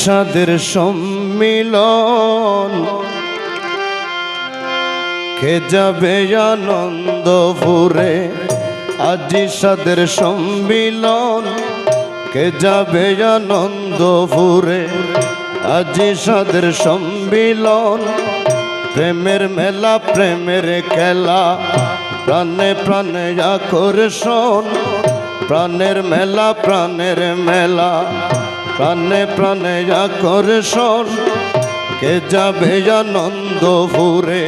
সাদের সম্মিলন। কে যাবে আনন্দপুরে? আজি সাদের সম্মিলন। কে যাবে আনন্দপুরে? আজি সাদের সম্মিলন। প্রেমের মেলা, প্রেমের খেলা, প্রাণে প্রাণে আকর্ষণ। প্রাণের মেলা প্রাণের মেলা। প্রাণে প্রাণে আকর্ষণ, কে যাবে আনন্দ আনন্দপুরে?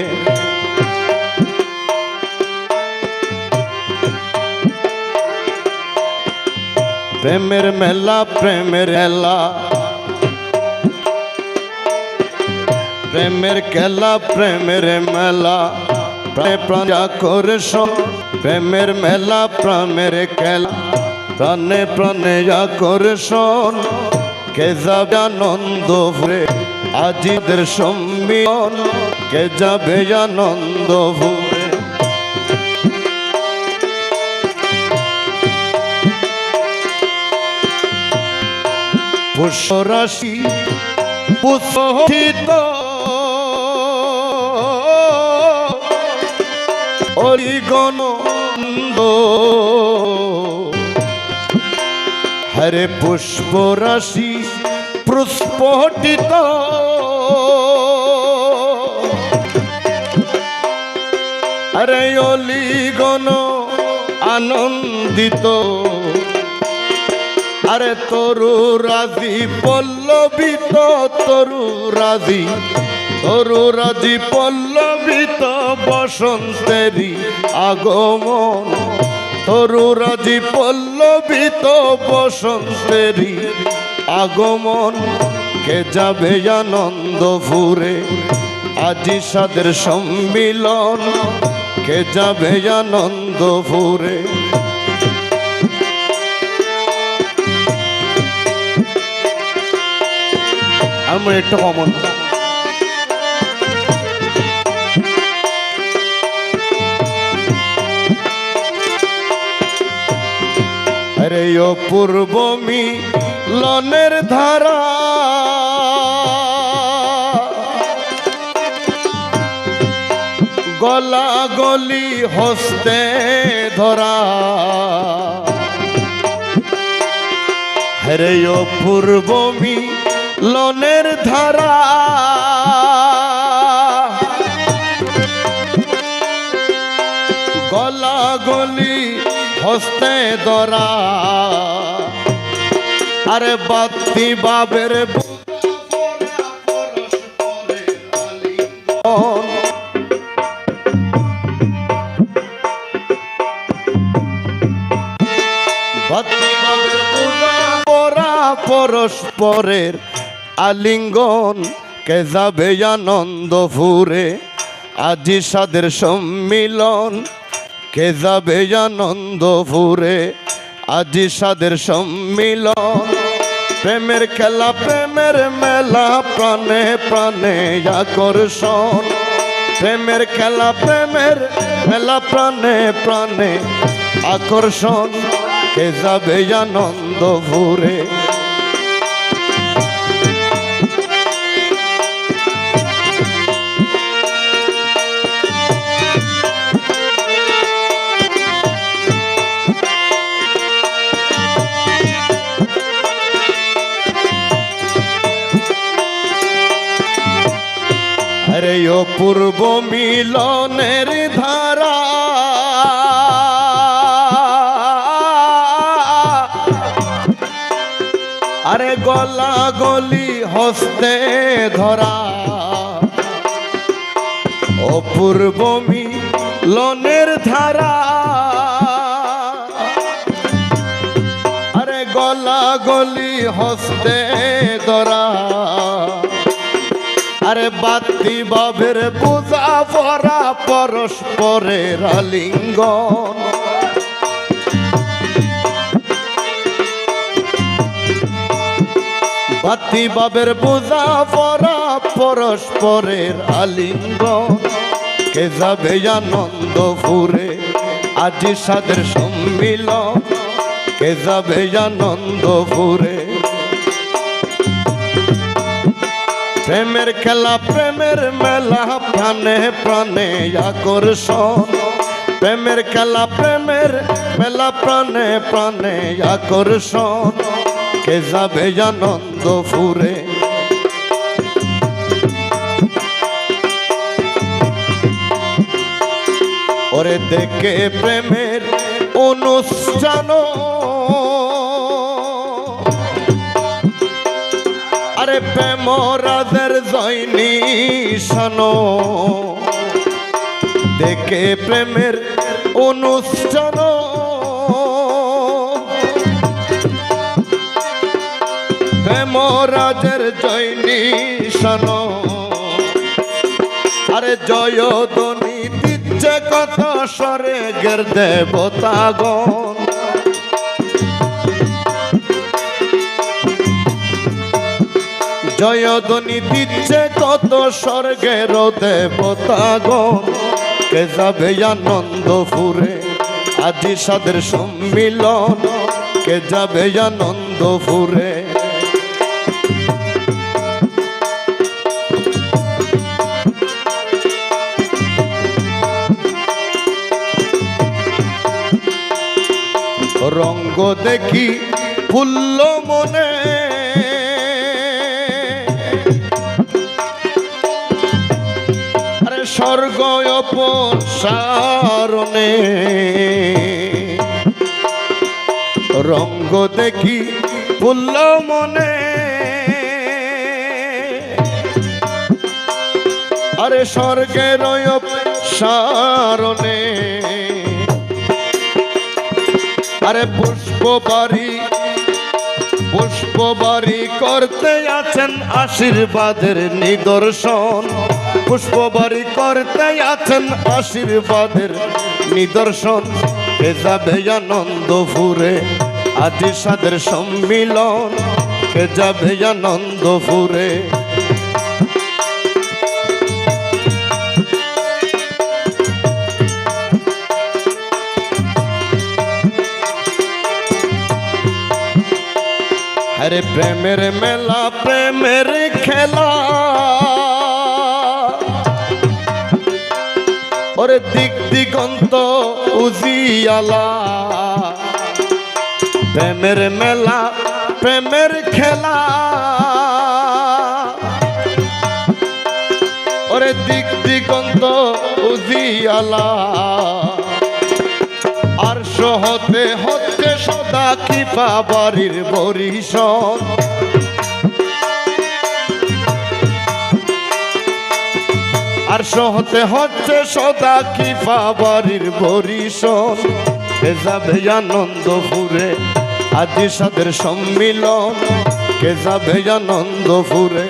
প্রেমের মেলা, প্রেমের এলা প্রেমের খেলা, প্রেমের মেলা। প্রাণ আকর্ষণ, প্রেমের মেলা প্রেমের খেলা। প্রাণে প্রাণে আকর্ষণ কে যাবে আনন্দ ফুরে আজিদের সম্মিলন কে যাবে আনন্দ ফুরে পুষ্পরাশি পুষ্পিত। অরিগনন্দ হরে পুষ্পরাশি প্রস্ফটিত। হরে অলিগণ আনন্দিত। আরে তরু রাজি পল্লবিত, তরু রাজি তরু রাজি পল্লবিত বসন্তেরি আগমন। তরু রাজি পল্লবিত বসন্তেরি আগমন। কে যাবে আনন্দ ফুরে আজি সাদের সম্মিলন। কে যাবে আনন্দ ফুরে আমি একটু কমন। আরে ও পূর্বমি লনের ধারা। গলা গলি হস্তে ধরা। হরে ও পূর্বমি লনের ধারা। হস্তে দরা। আরে বাতি বাবের পরা পরস্পরের আলিঙ্গন কে যাবে আনন্দ ফুরে আজি সাদের সম্মিলন কে যাবে আনন্দ ফুরে আজি সাদের সম্মিলন। প্রেমের খেলা, প্রেমের মেলা, প্রাণে প্রাণে আকর্ষণ। প্রেমের খেলা, প্রেমের মেলা, প্রাণে প্রাণে আকর্ষণ। কে যাবে আনন্দ ও পূর্ব মিলনের ধারা। আরে গলা গলি হস্তে ধরা। অপূর্ব মিলনের ধারা। আরে গলা গলি হস্তে ধরা। আরে বাতি বাবের পূজা পরা পরস্পরের আলিঙ্গন। বাতি বাবের পূজা পরা পরস্পরের আলিঙ্গন। কে যাবে আনন্দ ফুরে আজি সাদের সম্মিলন? কে যাবে আনন্দ প্রেমের খেলা, প্রেমের মেলা, প্রাণে প্রাণে আকর্ষণ। প্রেমের খেলা, প্রেমের মেলা, প্রাণে প্রাণে আকর্ষণ। কে যাবে আনন্দ ফুরে? ওরে দেখে প্রেমের অনুষ্ঠান আরে প্রেম রাজের জয়নি, শোনো। দেখে প্রেমের অনুষ্ঠান। প্রেম রাজের জয়নি, শোনো। আরে জয় ধ্বনি দিচ্ছে কত স্বরে, গের দেবতাগণ জয় ধ্বনি দিচ্ছে কত স্বর্গের দেবতাগণ কে যাবে আনন্দ ফুরে আজি সাদের সম্মিলন। কে যাবে আনন্দ ফুরে রঙ্গ দেখি ফুল্ল মনে স্বর্গ অপসারণে। রঙ্গ দেখি ফুল্ল মনে। আরে স্বর্গের সারণে আরে পুষ্প বাড়ি পুষ্প বাড়ি করতে আছেন আশীর্বাদের নিদর্শন। পুষ্প বাড়ি করতে আছেন আশীর্বাদের নিদর্শন। যাবে আনন্দ ফুরে আজি সাদের সম্মিলন। কে যাবে আনন্দ ফুরে আরে প্রেমের মেলা, প্রেমের খেলা। ওরে দিক দিগন্ত উজিয়ালা। প্রেমের মেলা, প্রেমের খেলা। ওরে দিক দিগন্ত উজিয়ালা। আর হতে হচ্ছে সদা কি বাড়ির বরিশন আর হতে হচ্ছে সদা কি বাড়ির বরিশন কে যাবে আনন্দ ফুরে আজি সাদের সম্মিলন। কে যাবে আনন্দ ফুরে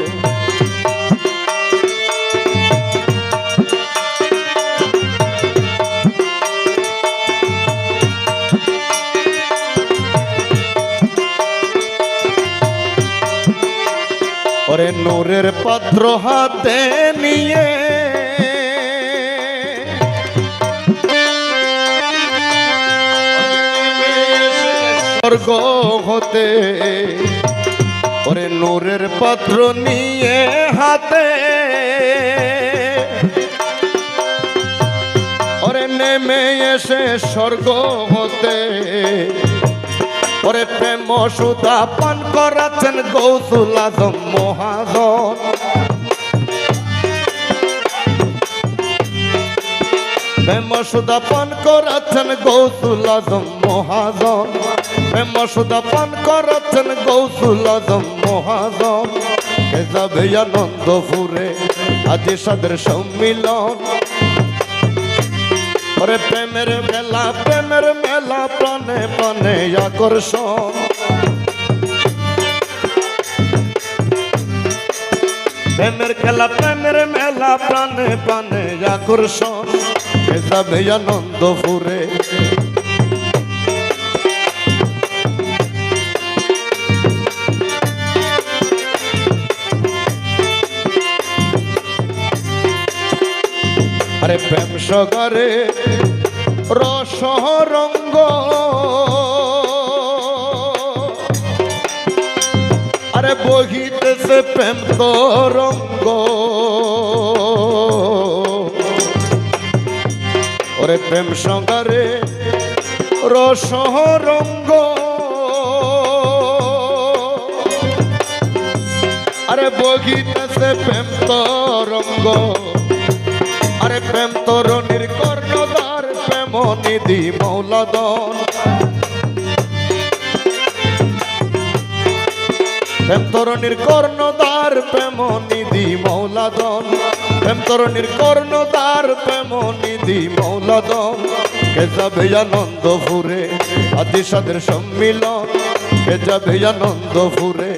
ওরে নূরের পাত্র হাতে নিয়ে স্বর্গ হতে ওরে নূরের পাত্র নিয়ে হাতে ওরে নেমে এসে স্বর্গ হতে ওরে প্রেম সুতা পান করাচ্ছেন গৌসুল আজম মহাজন। প্রেম সুতা করাচ্ছেন গৌসুল আজম মহাজন। সুতা পান করাচ্ছেন গৌসুল আজম মহাজন কে যাবে আনন্দ ফুরে আজি সাদের সম্মিলন। ওরে প্রেমের মেলা প্রেমের মেলা, প্রাণে প্রাণে আকর্ষণ। প্রেমের খেলা, প্রেমের মেলা, প্রাণে প্রাণে আকর্ষণ। এ যাবে আনন্দ আরে প্রেম সগরে রস রঙ্গ আরে বহিতেছে প্রেম তরঙ্গ। ওরে প্রেম সঙ্গারে রসরঙ্গ। আরে বগিতেছে প্রেম তরঙ্গ। প্রেম তরণীর কর্ণদার প্রেম নিধি মৌলাদন প্রেম তরণীর কর্ণদার প্রেম নিধি মৌলাদন প্রেম তরণীর কর্ণদার প্রেম নিধি মৌলাদন কে যাবে আনন্দ ফুরে আদি সাদের সম্মিলন। কে যাবে আনন্দ ফুরে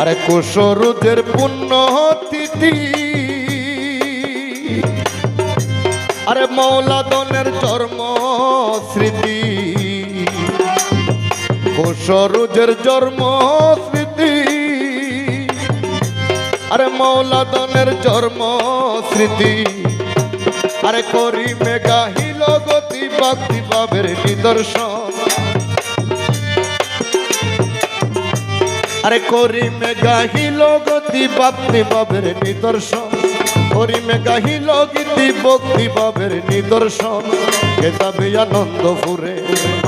আরে কুশরুদের পুণ্য তিথি। আরে মৌলাদনের জন্ম স্মৃতি। কুশরুজের জন্ম স্মৃতি। আরে মৌলাদনের জন্ম স্মৃতি। আরে করি মেগা হিল গতি, ভক্তি বাবের নিদর্শন। আরে করি মে গাহিল গতি ভক্তি বাবের নিদর্শন। করি মে গাহিল গীতি ভক্তি বাবের নিদর্শন। কে যাবে আনন্দ ফুরে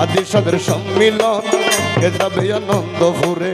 আদি সাদের সম্মিলন? কে যাবে আনন্দ ফুরে